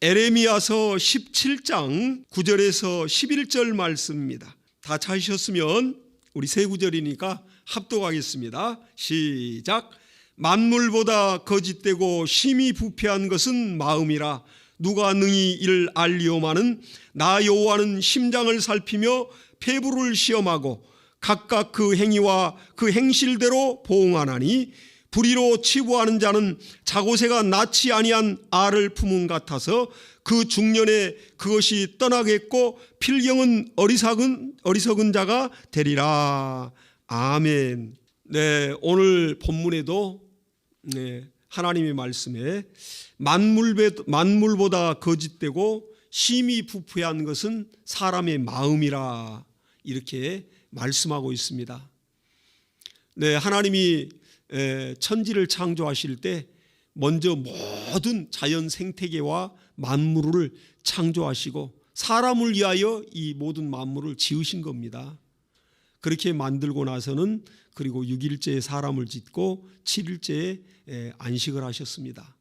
에레미야서 17장 9절에서 11절 말씀입니다. 다 찾으셨으면 우리 세 구절이니까 합독하겠습니다. 시작. 만물보다 거짓되고 심히 부패한 것은 마음이라 누가 능히 이를 알리오마는 나 여호와는 심장을 살피며 폐부를 시험하고 각각 그 행위와 그 행실대로 보응하나니 불의로 치부하는 자는 자고새가 낳지 아니한 알을 품은 같아서 그 중년에 그것이 떠나겠고 필경은 어리석은 어리석은 자가 되리라. 아멘. 네, 오늘 본문에도 네, 하나님의 말씀에 만물배, 만물보다 거짓되고 심히 부패한 것은 사람의 마음이라 이렇게 말씀하고 있습니다. 네, 하나님이 에, 천지를 창조하실 때 먼저 모든 자연 생태계와 만물을 창조하시고 사람을 위하여 이 모든 만물을 지으신 겁니다. 그렇게 만들고 나서는 그리고 6일째에 사람을 짓고 7일째에 안식을 하셨습니다.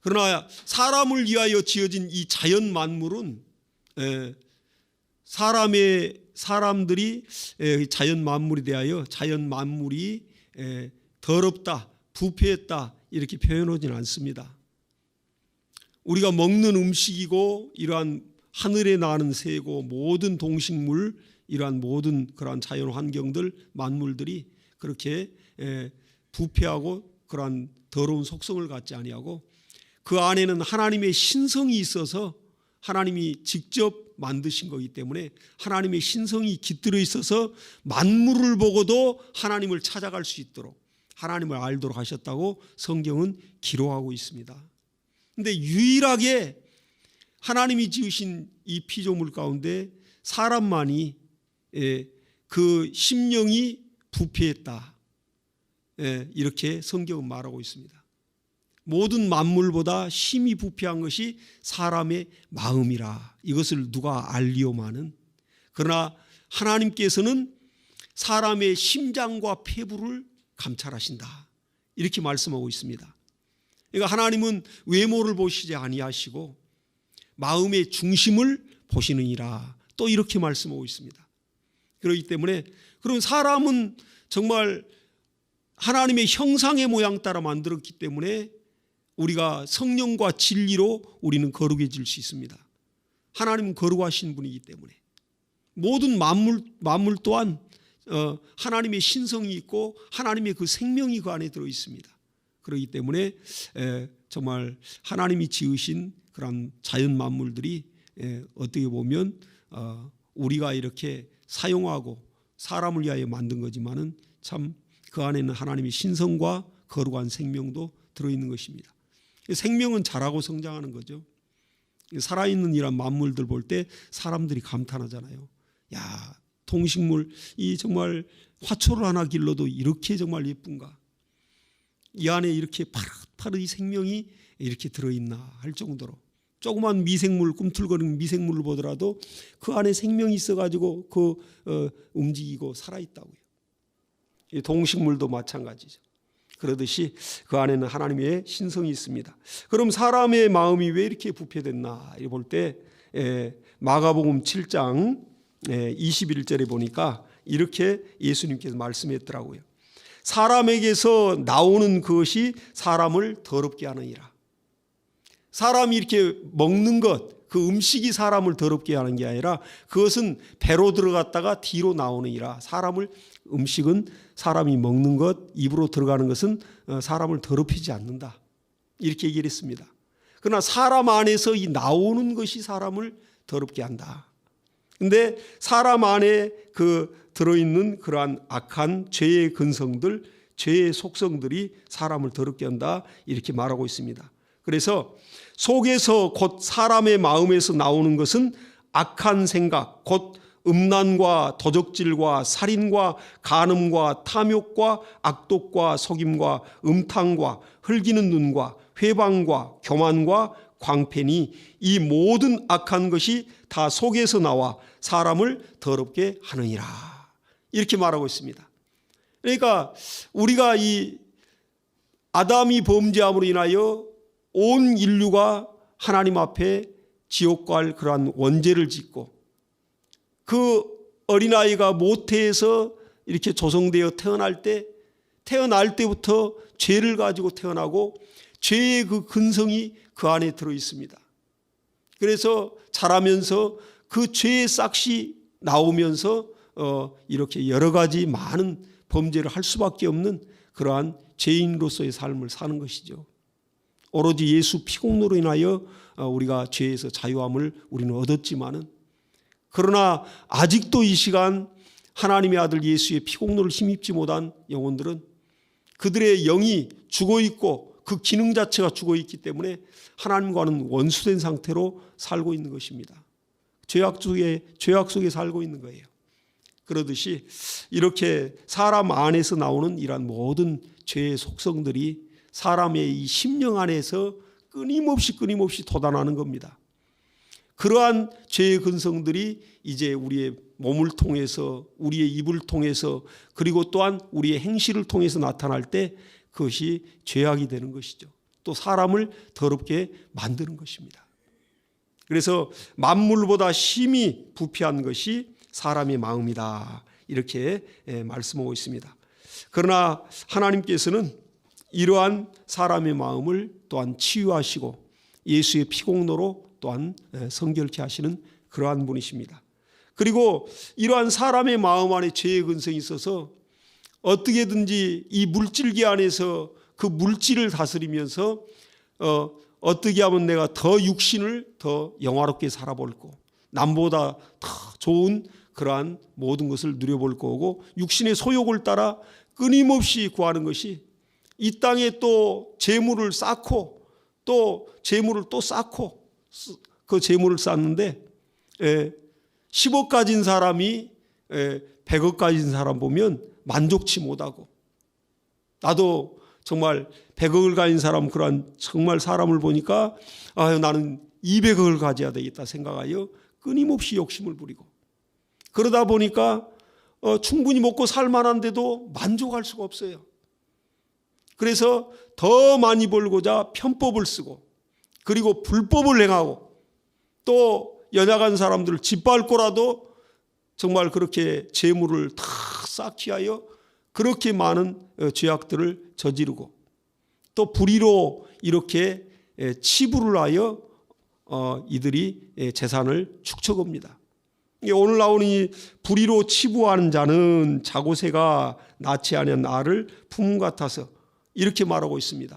그러나 사람을 위하여 지어진 이 자연 만물은 에, 사람의 사람들이 에, 자연 만물에 대하여 자연 만물이 에, 더럽다, 부패했다 이렇게 표현하지는 않습니다. 우리가 먹는 음식이고 이러한 하늘에 나는 새고 모든 동식물 이러한 모든 그러한 자연 환경들 만물들이 그렇게 에, 부패하고 그러한 더러운 속성을 갖지 아니하고 그 안에는 하나님의 신성이 있어서 하나님이 직접 만드신 거기 때문에 하나님의 신성이 깃들어 있어서 만물을 보고도 하나님을 찾아갈 수 있도록 하나님을 알도록 하셨다고 성경은 기록하고 있습니다. 근데 유일하게 하나님이 지으신 이 피조물 가운데 사람만이 예, 그 심령이 부패했다. 예, 이렇게 성경은 말하고 있습니다. 모든 만물보다 심히 부패한 것이 사람의 마음이라 이것을 누가 알리오마는 그러나 하나님께서는 사람의 심장과 폐부를 감찰하신다 이렇게 말씀하고 있습니다. 그러니까 하나님은 외모를 보시지 아니하시고 마음의 중심을 보시느니라 또 이렇게 말씀하고 있습니다. 그렇기 때문에 그럼 사람은 정말 하나님의 형상의 모양 따라 만들었기 때문에 우리가 성령과 진리로 우리는 거룩해질 수 있습니다. 하나님은 거룩하신 분이기 때문에 모든 만물 만물 또한 어, 하나님의 신성이 있고 하나님의 그 생명이 그 안에 들어 있습니다. 그렇기 때문에 에, 정말 하나님이 지으신 그런 자연 만물들이 에, 어떻게 보면 어, 우리가 이렇게 사용하고 사람을 위하여 만든 거지만은 참 그 안에는 하나님의 신성과 거룩한 생명도 들어 있는 것입니다. 생명은 자라고 성장하는 거죠. 살아있는 이런 만물들 볼 때 사람들이 감탄하잖아요. 야, 동식물 이 정말 화초를 하나 길러도 이렇게 정말 예쁜가? 이 안에 이렇게 파릇파릇 이 생명이 이렇게 들어있나 할 정도로 조그만 미생물 꿈틀거리는 미생물을 보더라도 그 안에 생명이 있어가지고 그 어, 움직이고 살아있다고요. 이 동식물도 마찬가지죠. 그러듯이 그 안에는 하나님의 신성이 있습니다. 그럼 사람의 마음이 왜 이렇게 부패됐나 볼 때 마가복음 7장 21절에 보니까 이렇게 예수님께서 말씀했더라고요. 사람에게서 나오는 것이 사람을 더럽게 하느니라. 사람이 이렇게 먹는 것, 그 음식이 사람을 더럽게 하는 게 아니라 그것은 배로 들어갔다가 뒤로 나오느니라. 사람을 음식은 사람이 먹는 것, 입으로 들어가는 것은 어, 사람을 더럽히지 않는다. 이렇게 얘기를 했습니다. 그러나 사람 안에서 이 나오는 것이 사람을 더럽게 한다. 근데 사람 안에 그 들어있는 그러한 악한 죄의 근성들, 죄의 속성들이 사람을 더럽게 한다. 이렇게 말하고 있습니다. 그래서 속에서 곧 사람의 마음에서 나오는 것은 악한 생각, 곧 음란과 도적질과 살인과 간음과 탐욕과 악독과 속임과 음탕과 흘기는 눈과 회방과 교만과 광팬이 이 모든 악한 것이 다 속에서 나와 사람을 더럽게 하느니라. 이렇게 말하고 있습니다. 그러니까 우리가 이 아담이 범죄함으로 인하여 온 인류가 하나님 앞에 지옥 갈 그러한 원죄를 짓고 그 어린아이가 모태에서 이렇게 조성되어 태어날 때 태어날 때부터 죄를 가지고 태어나고 죄의 그 근성이 그 안에 들어 있습니다. 그래서 자라면서 그 죄의 싹이 나오면서 어 이렇게 여러 가지 많은 범죄를 할 수밖에 없는 그러한 죄인으로서의 삶을 사는 것이죠. 오로지 예수 피공로로 인하여 어, 우리가 죄에서 자유함을 우리는 얻었지만은 그러나 아직도 이 시간 하나님의 아들 예수의 피공로를 힘입지 못한 영혼들은 그들의 영이 죽어 있고 그 기능 자체가 죽어 있기 때문에 하나님과는 원수된 상태로 살고 있는 것입니다. 죄악 속에 죄악 속에 살고 있는 거예요. 그러듯이 이렇게 사람 안에서 나오는 이러한 모든 죄의 속성들이 사람의 이 심령 안에서 끊임없이 끊임없이 돋아나는 겁니다. 그러한 죄의 근성들이 이제 우리의 몸을 통해서 우리의 입을 통해서 그리고 또한 우리의 행실을 통해서 나타날 때 그것이 죄악이 되는 것이죠. 또 사람을 더럽게 만드는 것입니다. 그래서 만물보다 심히 부패한 것이 사람의 마음이다. 이렇게 예, 말씀하고 있습니다. 그러나 하나님께서는 이러한 사람의 마음을 또한 치유하시고 예수의 피공로로 또한 예, 성결케 하시는 그러한 분이십니다. 그리고 이러한 사람의 마음 안에 죄의 근성이 있어서 어떻게든지 이 물질계 안에서 그 물질을 다스리면서 어, 어떻게 하면 내가 더 육신을 더 영화롭게 살아볼고 남보다 더 좋은 그러한 모든 것을 누려볼 거고 육신의 소욕을 따라 끊임없이 구하는 것이 이 땅에 또 재물을 쌓고 또 재물을 또 쌓고 그 재물을 쌓는데 예, 10억 가진 사람이 예, 100억 가진 사람 보면 만족치 못하고 나도 정말 100억을 가진 사람 그러한 정말 사람을 보니까 아 나는 200억을 가져야 되겠다 생각하여 끊임없이 욕심을 부리고 그러다 보니까 어, 충분히 먹고 살 만한데도 만족할 수가 없어요. 그래서 더 많이 벌고자 편법을 쓰고 그리고 불법을 행하고 또 연약한 사람들을 짓밟고라도 정말 그렇게 재물을 다 쌓기 하여 그렇게 많은 어, 죄악들을 저지르고 또 불의로 이렇게 에, 치부를 하여 어, 이들이 에, 재산을 축적합니다. 이게 오늘 나오는 이 불의로 치부하는 자는 자고새가 낳지 않은 알을 품 같아서 이렇게 말하고 있습니다.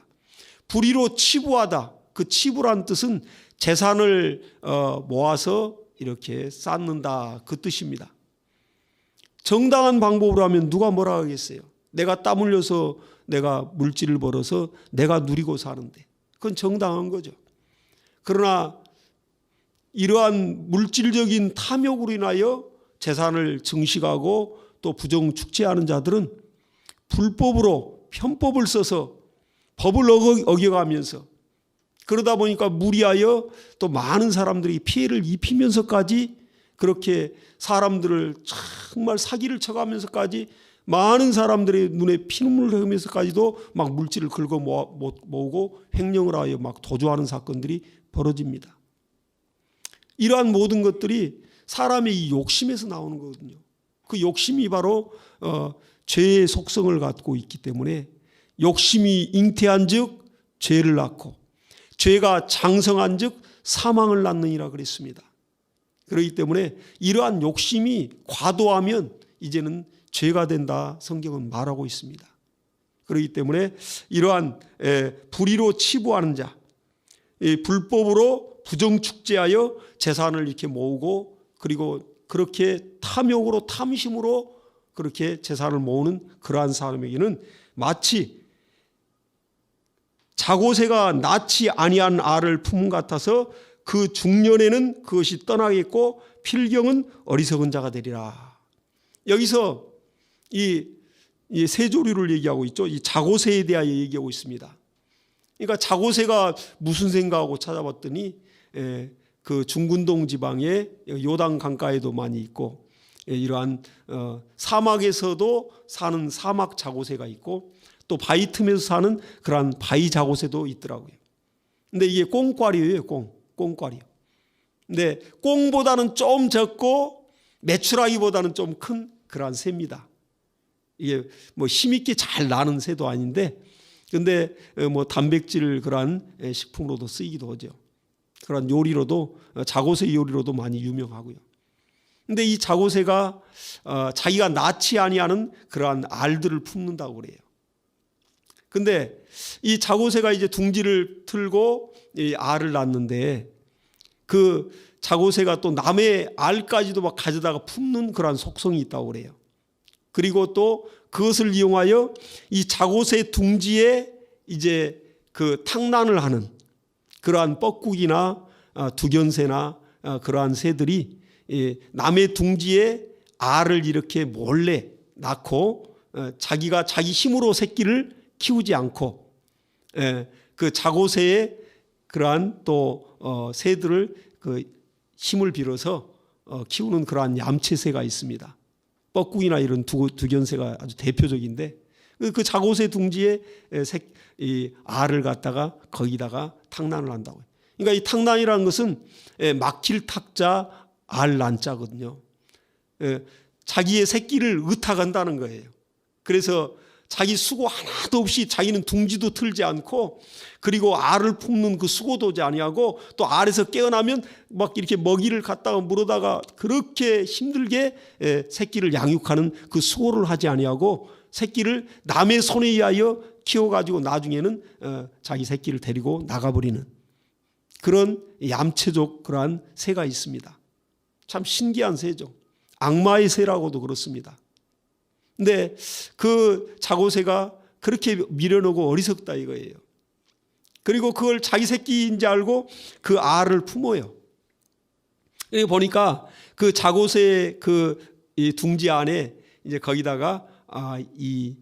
불의로 치부하다. 그 치부란 뜻은 재산을 어, 모아서 이렇게 쌓는다 그 뜻입니다. 정당한 방법으로 하면 누가 뭐라 하겠어요? 내가 땀 흘려서 내가 물질을 벌어서 내가 누리고 사는데 그건 정당한 거죠. 그러나 이러한 물질적인 탐욕으로 인하여 재산을 증식하고 또 부정 축제하는 자들은 불법으로 편법을 써서 법을 어겨가면서 그러다 보니까 무리하여 또 많은 사람들이 피해를 입히면서까지 그렇게 사람들을 정말 사기를 쳐가면서까지 많은 사람들의 눈에 피눈물을 흘리면서까지도 막 물질을 긁어 모으고 횡령을 하여 막 도주하는 사건들이 벌어집니다. 이러한 모든 것들이 사람의 이 욕심에서 나오는 거거든요. 그 욕심이 바로 어, 죄의 속성을 갖고 있기 때문에 욕심이 잉태한 즉 죄를 낳고 죄가 장성한 즉 사망을 낳느니라 그랬습니다. 그렇기 때문에 이러한 욕심이 과도하면 이제는 죄가 된다 성경은 말하고 있습니다. 그렇기 때문에 이러한 불의로 치부하는 자, 불법으로 부정축제하여 재산을 이렇게 모으고 그리고 그렇게 탐욕으로 탐심으로 그렇게 재산을 모으는 그러한 사람에게는 마치 자고새가 낳지 아니한 알을 품 같아서 그 중년에는 그것이 떠나겠고 필경은 어리석은 자가 되리라. 여기서 이, 이 세조류를 얘기하고 있죠. 이 자고새에 대하여 얘기하고 있습니다. 그러니까 자고새가 무슨 생각하고 찾아봤더니 예, 그 중군동 지방에 요당 강가에도 많이 있고 예, 이러한 어, 사막에서도 사는 사막 자고새가 있고 또 바위 틈에서 사는 그러한 바위 자고새도 있더라고요. 근데 이게 꽁과리예요, 꽁. 꽁과리요. 근데 꽁보다는 좀 적고 메추라기보다는 좀 큰 그러한 새입니다. 이게 뭐 힘있게 잘 나는 새도 아닌데 근데 어, 뭐 단백질 그러한 예, 식품으로도 쓰이기도 하죠. 그런 요리로도 어, 자고새 요리로도 많이 유명하고요. 근데 이 자고새가 어, 자기가 낳지 아니하는 그러한 알들을 품는다고 그래요. 근데 이 자고새가 이제 둥지를 틀고 이 알을 낳는데 그 자고새가 또 남의 알까지도 막 가져다가 품는 그러한 속성이 있다고 그래요. 그리고 또 그것을 이용하여 이 자고새 둥지에 이제 그 탕난을 하는 그러한 뻐꾸기나 아, 두견새나 아, 그러한 새들이 이 남의 둥지에 알을 이렇게 몰래 낳고 어, 자기가 자기 힘으로 새끼를 키우지 않고 예, 그 자고새의 그러한 또 어, 새들을 그 힘을 빌어서 어, 키우는 그러한 얌체새가 있습니다. 뻐꾸기나 이런 두, 두견새가 아주 대표적인데 그, 그 자고새 둥지에 에, 색, 이 알을 갖다가 거기다가 탕난을 한다고요. 그러니까 이 탕난이라는 것은 에, 막힐 탁자 알 난자거든요. 에, 자기의 새끼를 의탁한다는 거예요. 그래서 자기 수고 하나도 없이 자기는 둥지도 틀지 않고 그리고 알을 품는 그 수고도 하지 아니하고 또 알에서 깨어나면 막 이렇게 먹이를 갖다가 물어다가 그렇게 힘들게 에, 새끼를 양육하는 그 수고를 하지 아니하고 새끼를 남의 손에 의하여 키워가지고 나중에는 어, 자기 새끼를 데리고 나가버리는 그런 얌체족 그러한 새가 있습니다. 참 신기한 새죠. 악마의 새라고도 그렇습니다. 근데 그 자고새가 그렇게 밀어넣고 어리석다 이거예요. 그리고 그걸 자기 새끼인지 알고 그 알을 품어요. 여기 보니까 그 자고새 그이 둥지 안에 이제 거기다가 아 이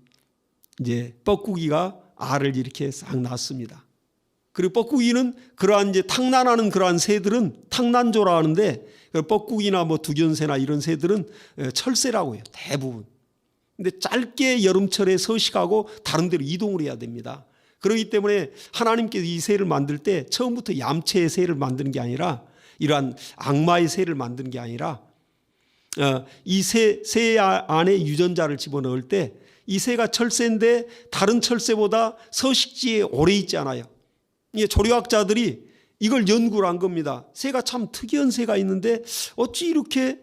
이제 뻐꾸기가 알을 이렇게 싹 낳습니다. 그리고 뻐꾸기는 그러한 이제 탕난하는 그러한 새들은 탕난조라 하는데 그 뻐꾸기나 뭐 두견새나 이런 새들은 철새라고 해요. 대부분. 근데 짧게 여름철에 서식하고 다른 데로 이동을 해야 됩니다. 그렇기 때문에 하나님께서 이 새를 만들 때 처음부터 얌체의 새를 만드는 게 아니라 이러한 악마의 새를 만드는 게 아니라 어, 이새 새 안에 유전자를 집어넣을 때 이 새가 철새인데 다른 철새보다 서식지에 오래 있지 않아요. 조류학자들이 이걸 연구를 한 겁니다. 새가 참 특이한 새가 있는데 어찌 이렇게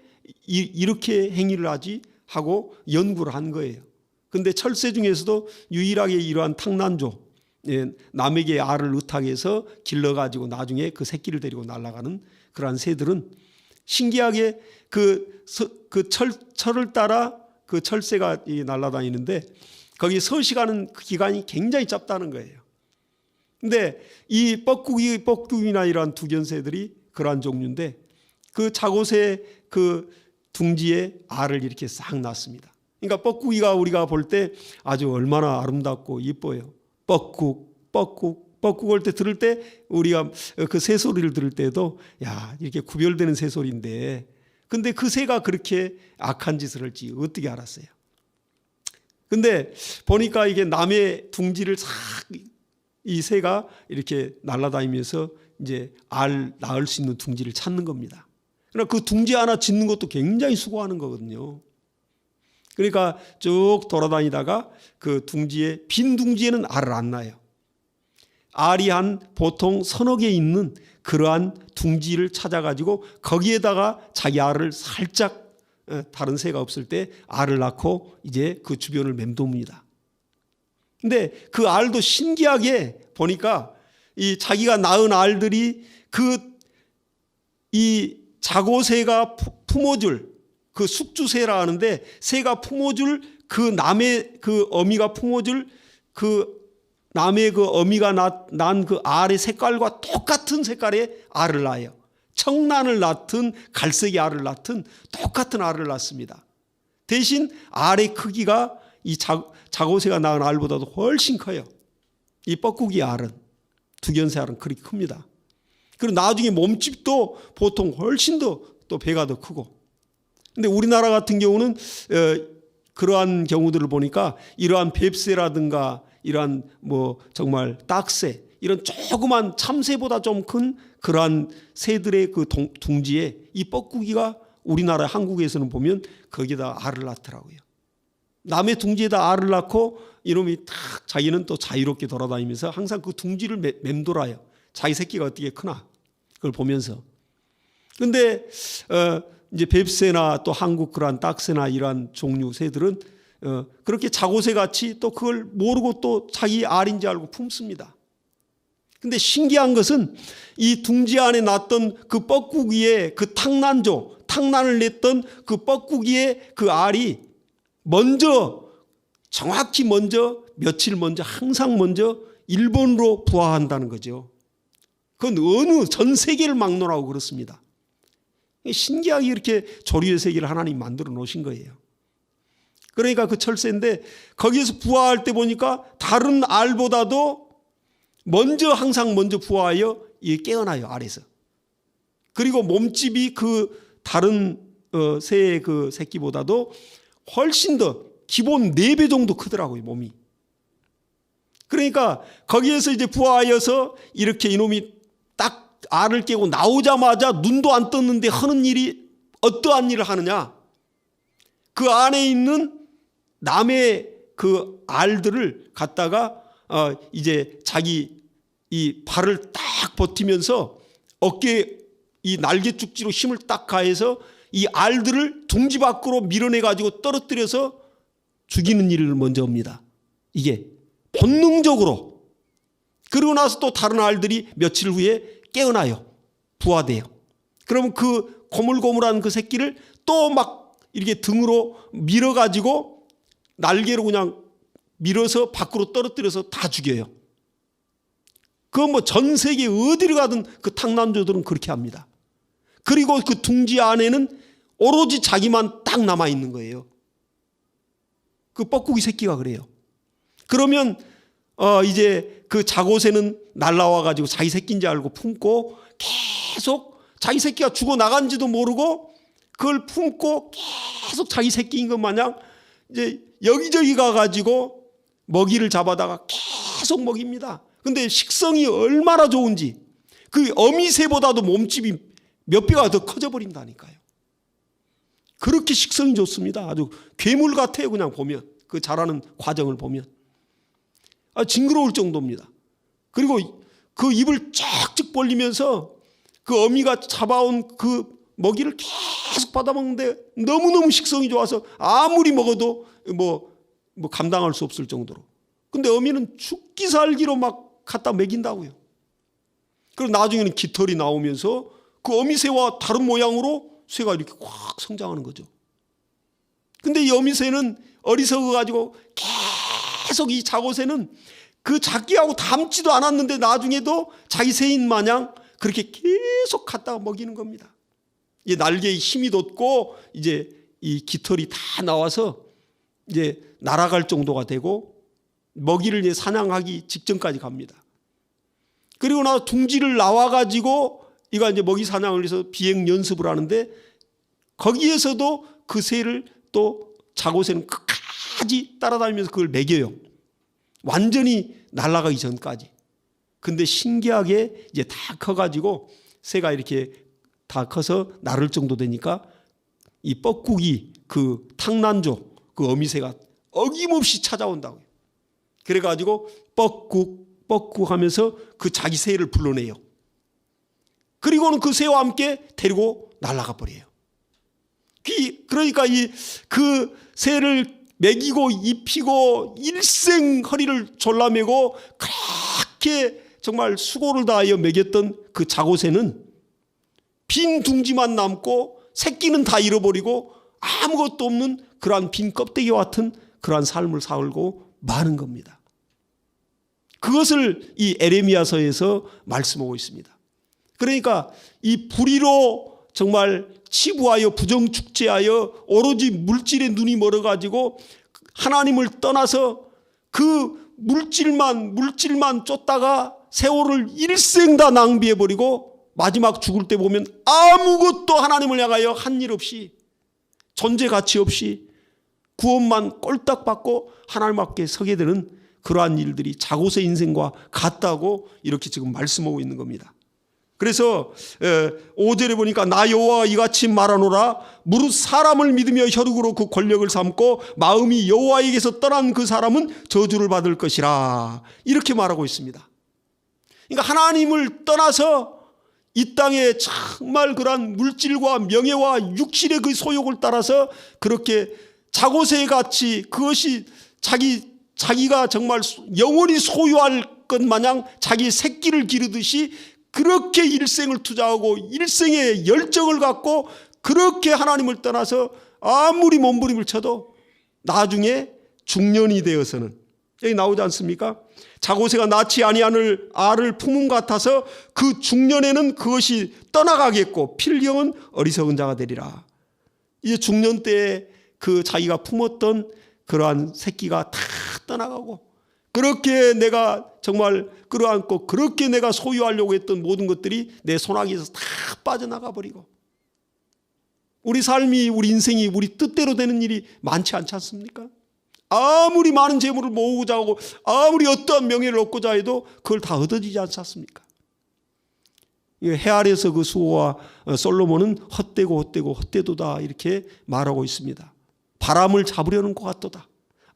이렇게 행위를 하지 하고 연구를 한 거예요. 근데 철새 중에서도 유일하게 이러한 탕난조 예, 남에게 알을 의탁해서 길러가지고 나중에 그 새끼를 데리고 날아가는 그러한 새들은 신기하게 그, 그 철, 철을 따라 그 철새가 날아다니는데 거기 서식하는 그 기간이 굉장히 짧다는 거예요. 근데 이 뻐꾸기, 뻐꾸기나 이러한 두견새들이 그러한 종류인데 그 자고새 그 둥지에 알을 이렇게 싹 낳습니다. 그러니까 뻐꾸기가 우리가 볼 때 아주 얼마나 아름답고 이뻐요. 뻐꾹, 뻐꾹, 뻐꾹 할 때 들을 때 우리가 그 새소리를 들을 때도 야, 이렇게 구별되는 새소리인데 근데 그 새가 그렇게 악한 짓을 할지 어떻게 알았어요? 근데 보니까 이게 남의 둥지를 싹 이 새가 이렇게 날아다니면서 이제 알 낳을 수 있는 둥지를 찾는 겁니다. 그러나 그 둥지 하나 짓는 것도 굉장히 수고하는 거거든요. 그러니까 쭉 돌아다니다가 그 둥지에 빈 둥지에는 알을 안 낳아요. 알이 한 보통 서너 개 있는 그러한 둥지를 찾아가지고 거기에다가 자기 알을 살짝 어, 다른 새가 없을 때 알을 낳고 이제 그 주변을 맴돕니다. 근데 그 알도 신기하게 보니까 이 자기가 낳은 알들이 그 이 자고새가 품어줄 그 숙주새라 하는데 새가 품어줄 그 남의 그 어미가 품어줄 그 남의 그 어미가 난 그 알의 색깔과 똑같은 색깔의 알을 낳아요. 청란을 낳든 갈색의 알을 낳든 똑같은 알을 낳습니다. 대신 알의 크기가 이 자 고새가 낳은 알보다도 훨씬 커요. 이 뻐꾸기 알은 두견새 알은 그렇게 큽니다. 그리고 나중에 몸집도 보통 훨씬 더 또 배가 더 크고. 근데 우리나라 같은 경우는 어, 그러한 경우들을 보니까 이러한 뱁새라든가 이러한 뭐 정말 딱새 이런 조그만 참새보다 좀 큰 그러한 새들의 그 동- 둥지에 이 뻐꾸기가 우리나라 한국에서는 보면 거기다 알을 낳더라고요. 남의 둥지에다 알을 낳고 이놈이 탁 자기는 또 자유롭게 돌아다니면서 항상 그 둥지를 맴- 맴돌아요. 자기 새끼가 어떻게 크나 그걸 보면서. 근데 어 이제 뱁새나 또 한국 그러한 딱새나 이러한 종류 새들은 어 그렇게 자고새 같이 또 그걸 모르고 또 자기 알인지 알고 품습니다. 근데 신기한 것은 이 둥지 안에 났던 그 뻐꾸기의 그 탕난조, 탕난을 냈던 그 뻐꾸기의 그 알이 먼저 정확히 먼저 며칠 먼저 항상 먼저 일본으로 부화한다는 거죠. 그건 어느 전 세계를 막론하고 그렇습니다. 신기하게 이렇게 조류의 세계를 하나님 만들어 놓으신 거예요. 그러니까 그 철새인데 거기에서 부화할 때 보니까 다른 알보다도 먼저 항상 먼저 부화하여 깨어나요 알에서. 그리고 몸집이 그 다른 어, 새의 그 새끼보다도 훨씬 더 기본 4배 정도 크더라고요 몸이. 그러니까 거기에서 이제 부화하여서 이렇게 이놈이 딱 알을 깨고 나오자마자 눈도 안 떴는데 하는 일이 어떠한 일을 하느냐? 그 안에 있는 남의 그 알들을 갖다가 어 이제 자기 이 발을 딱 버티면서 어깨 이 날개 쭉지로 힘을 딱 가해서 이 알들을 둥지 밖으로 밀어내 가지고 떨어뜨려서 죽이는 일을 먼저 합니다. 이게 본능적으로 그러고 나서 또 다른 알들이 며칠 후에 깨어나요. 부화돼요. 그러면 그 고물고물한 그 새끼를 또 막 이렇게 등으로 밀어 가지고 날개로 그냥 밀어서 밖으로 떨어뜨려서 다 죽여요. 그 뭐 전 세계 어디를 가든 그 탕남조들은 그렇게 합니다. 그리고 그 둥지 안에는 오로지 자기만 딱 남아 있는 거예요. 그 뻐꾸기 새끼가 그래요. 그러면 어 이제 그 자고새는 날라와 가지고 자기 새끼인지 알고 품고 계속 자기 새끼가 죽어 나간지도 모르고 그걸 품고 계속 자기 새끼인 것 마냥 이제 여기저기 가 가지고 먹이를 잡아다가 계속 먹입니다. 근데 식성이 얼마나 좋은지 그 어미새보다도 몸집이 몇 배가 더 커져 버린다니까요. 그렇게 식성이 좋습니다. 아주 괴물 같아요. 그냥 보면 그 자라는 과정을 보면 아, 징그러울 정도입니다. 그리고 그 입을 쫙쭉 벌리면서 그 어미가 잡아온 그 먹이를 계속 받아먹는데 너무너무 식성이 좋아서 아무리 먹어도 뭐, 뭐 감당할 수 없을 정도로. 근데 어미는 죽기 살기로 막 갖다 먹인다고요. 그리고 나중에는 깃털이 나오면서 그 어미새와 다른 모양으로 새가 이렇게 확 성장하는 거죠. 근데 이 어미새는 어리석어 가지고 계속 이 자고새는 그 작기하고 닮지도 않았는데 나중에도 자기 새인 마냥 그렇게 계속 갖다가 먹이는 겁니다. 이 날개에 힘이 돋고 이제 이 깃털이 다 나와서 이제 날아갈 정도가 되고 먹이를 이제 사냥하기 직전까지 갑니다. 그리고 나서 둥지를 나와 가지고 이가 이제 먹이 사냥을 해서 비행 연습을 하는데 거기에서도 그 새를 또 자고 새는 끝까지 따라다니면서 그걸 먹여요. 완전히 날아가기 전까지. 근데 신기하게 이제 다 커가지고 새가 이렇게 다 커서 나를 정도 되니까 이 뻐꾸기 그 탕난조 그 어미새가 어김없이 찾아온다고요. 그래가지고 뻐꾹 뻐꾹 하면서 그 자기 새를 불러내요. 그리고는 그 새와 함께 데리고 날아가 버려요. 그- 그러니까 이 그 새를 먹이고 입히고 일생 허리를 졸라매고 그렇게 정말 수고를 다하여 먹였던 그 자고새는 빈 둥지만 남고 새끼는 다 잃어버리고 아무것도 없는 그러한 빈 껍데기와 같은 그러한 삶을 살고 마는 겁니다. 그것을 이 에레미야서에서 말씀하고 있습니다. 그러니까 이 불의로 정말 치부하여 부정축제하여 오로지 물질에 눈이 멀어가지고 하나님을 떠나서 그 물질만 물질만 쫓다가 세월을 일생 다 낭비해버리고 마지막 죽을 때 보면 아무것도 하나님을 향하여 한 일 없이 존재 가치 없이 구원만 꼴딱 받고 하나님 앞에 서게 되는 그러한 일들이 자고세 인생과 같다고 이렇게 지금 말씀하고 있는 겁니다. 그래서 5절에 보니까 나 여호와 이같이 말하노라 무릇 사람을 믿으며 혈육으로 그 권력을 삼고 마음이 여호와에게서 떠난 그 사람은 저주를 받을 것이라 이렇게 말하고 있습니다. 그러니까 하나님을 떠나서 이 땅에 정말 그러한 물질과 명예와 육신의 그 소욕을 따라서 그렇게 자고새 같이 그것이 자기 자기가 정말 영원히 소유할 것 마냥 자기 새끼를 기르듯이 그렇게 일생을 투자하고 일생의 열정을 갖고 그렇게 하나님을 떠나서 아무리 몸부림을 쳐도 나중에 중년이 되어서는 여기 나오지 않습니까? 자고새가 낳지 아니하는 알을 품음 같아서 그 중년에는 그것이 떠나가겠고 필경은 어리석은 자가 되리라. 이제 중년 때에 그 자기가 품었던 그러한 새끼가 다 떠나가고 그렇게 내가 정말 끌어안고 그렇게 내가 소유하려고 했던 모든 것들이 내 손아귀에서 다 빠져나가 버리고 우리 삶이 우리 인생이 우리 뜻대로 되는 일이 많지 않지 않습니까? 아무리 많은 재물을 모으고자 하고 아무리 어떠한 명예를 얻고자 해도 그걸 다 얻어지지 않지 않습니까? 해 아래서 그 수호와 솔로몬은 헛되고 헛되고 헛되도다 이렇게 말하고 있습니다. 바람을 잡으려는 것 같도다.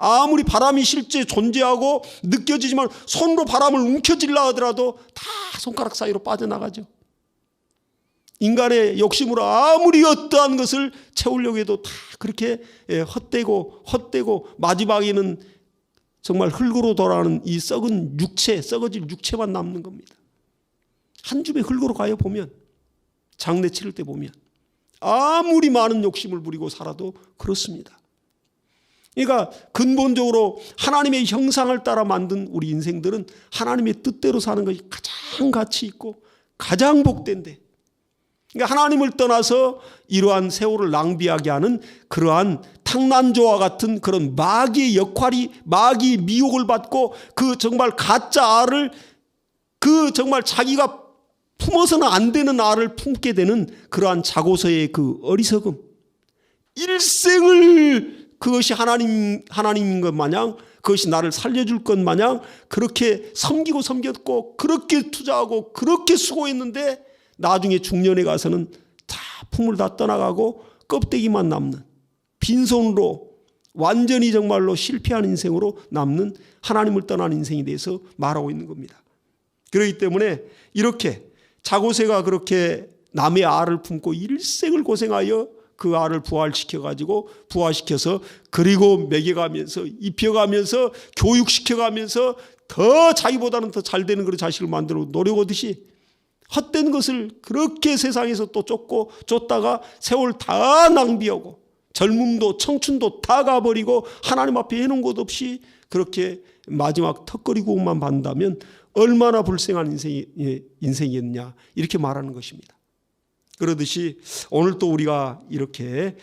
아무리 바람이 실제 존재하고 느껴지지만 손으로 바람을 움켜질라 하더라도 다 손가락 사이로 빠져나가죠. 인간의 욕심으로 아무리 어떠한 것을 채우려고 해도 다 그렇게 예, 헛되고 헛되고 마지막에는 정말 흙으로 돌아가는 이 썩은 육체, 썩어질 육체만 남는 겁니다. 한 줌의 흙으로 가요 보면 장례 치를 때 보면 아무리 많은 욕심을 부리고 살아도 그렇습니다. 그러니까 근본적으로 하나님의 형상을 따라 만든 우리 인생들은 하나님의 뜻대로 사는 것이 가장 가치 있고 가장 복된데 그러니까 하나님을 떠나서 이러한 세월을 낭비하게 하는 그러한 탕난조와 같은 그런 마귀의 역할이 마귀의 미혹을 받고 그 정말 가짜 알을 그 정말 자기가 품어서는 안 되는 알을 품게 되는 그러한 자고서의 그 어리석음 일생을 그것이 하나님 하나님인 것 마냥 그것이 나를 살려줄 것 마냥 그렇게 섬기고 섬겼고 그렇게 투자하고 그렇게 수고했는데 나중에 중년에 가서는 다 품을 다 떠나가고 껍데기만 남는 빈손으로 완전히 정말로 실패한 인생으로 남는 하나님을 떠난 인생에 대해서 말하고 있는 겁니다. 그렇기 때문에 이렇게 자고새가 그렇게 남의 알을 품고 일생을 고생하여 그 알을 부활시켜 가지고 부화시켜서 그리고 먹여가면서 입혀가면서 교육시켜가면서 더 자기보다는 더 잘 되는 그런 자식을 만들어 노력하듯이 헛된 것을 그렇게 세상에서 또 쫓고 쫓다가 세월 다 낭비하고 젊음도 청춘도 다 가버리고 하나님 앞에 해놓은 것 없이 그렇게 마지막 턱걸이고만 받는다면 얼마나 불쌍한 인생이, 인생이었냐 이렇게 말하는 것입니다. 그러듯이 오늘 또 우리가 이렇게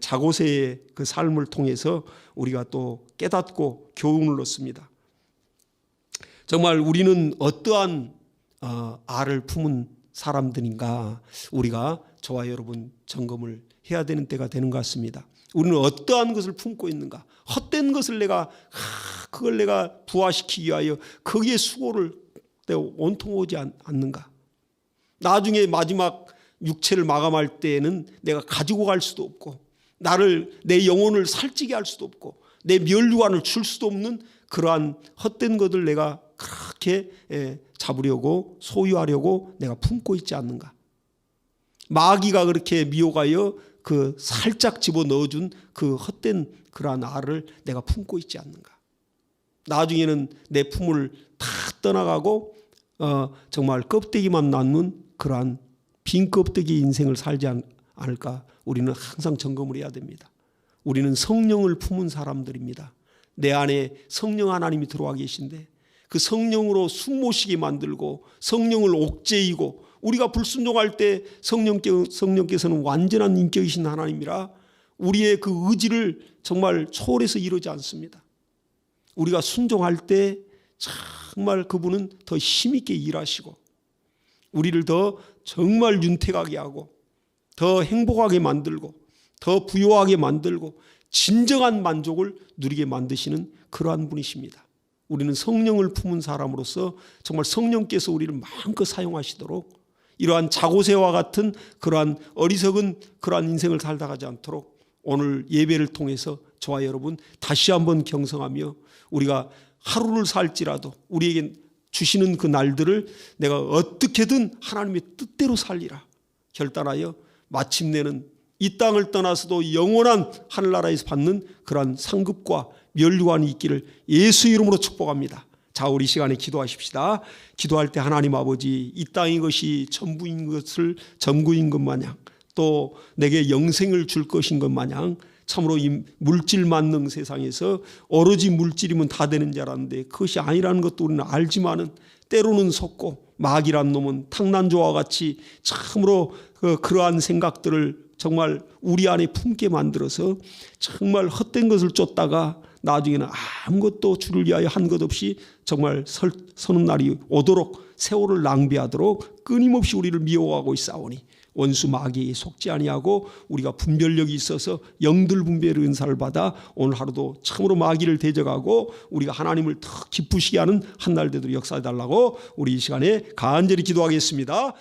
자고세의 그 삶을 통해서 우리가 또 깨닫고 교훈을 얻습니다. 정말 우리는 어떠한 어, 알을 품은 사람들인가 우리가 저와 여러분 점검을 해야 되는 때가 되는 것 같습니다. 우리는 어떠한 것을 품고 있는가? 헛된 것을 내가 그걸 내가 부화시키기 위하여 거기에 수고를 내가 온통 오지 않는가? 나중에 마지막 육체를 마감할 때에는 내가 가지고 갈 수도 없고 나를 내 영혼을 살찌게 할 수도 없고 내 멸류관을 줄 수도 없는 그러한 헛된 것을 내가 그렇게 잡으려고 소유하려고 내가 품고 있지 않는가? 마귀가 그렇게 미혹하여 그 살짝 집어 넣어준 그 헛된 그러한 알을 내가 품고 있지 않는가? 나중에는 내 품을 다 떠나가고 어, 정말 껍데기만 남는 그러한 빈 껍데기 인생을 살지 않을까? 우리는 항상 점검을 해야 됩니다. 우리는 성령을 품은 사람들입니다. 내 안에 성령 하나님이 들어와 계신데 그 성령으로 숨 모시게 만들고 성령을 옥죄이고 우리가 불순종할 때 성령께, 성령께서는 완전한 인격이신 하나님이라 우리의 그 의지를 정말 초월해서 이루지 않습니다. 우리가 순종할 때 정말 그분은 더 힘있게 일하시고 우리를 더 정말 윤택하게 하고 더 행복하게 만들고 더 부유하게 만들고 진정한 만족을 누리게 만드시는 그러한 분이십니다. 우리는 성령을 품은 사람으로서 정말 성령께서 우리를 마음껏 사용하시도록 이러한 자고새와 같은 그러한 어리석은 그러한 인생을 살다 가지 않도록 오늘 예배를 통해서 저와 여러분 다시 한번 경성하며 우리가 하루를 살지라도 우리에게 주시는 그 날들을 내가 어떻게든 하나님의 뜻대로 살리라 결단하여 마침내는 이 땅을 떠나서도 영원한 하늘나라에서 받는 그러한 상급과 멸류관이 있기를 예수 이름으로 축복합니다. 자, 우리 시간에 기도하십시다. 기도할 때 하나님 아버지 이 땅이 것이 전부인 것을 전구인 것 마냥 또 내게 영생을 줄 것인 것 마냥 참으로 이 물질 만능 세상에서 오로지 물질이면 다 되는 줄 알았는데 그것이 아니라는 것도 우리는 알지만은 때로는 속고 마귀란 놈은 탕난조와 같이 참으로 그 그러한 생각들을 정말 우리 안에 품게 만들어서 정말 헛된 것을 쫓다가 나중에는 아무것도 주를 위하여 한 것 없이 정말 설, 서는 날이 오도록 세월을 낭비하도록 끊임없이 우리를 미워하고 있사오니 원수 마귀에 속지 아니하고 우리가 분별력이 있어서 영들 분별의 은사를 받아 오늘 하루도 참으로 마귀를 대적하고 우리가 하나님을 더 기쁘시게 하는 한 날 되도록 역사해 달라고 우리 이 시간에 간절히 기도하겠습니다.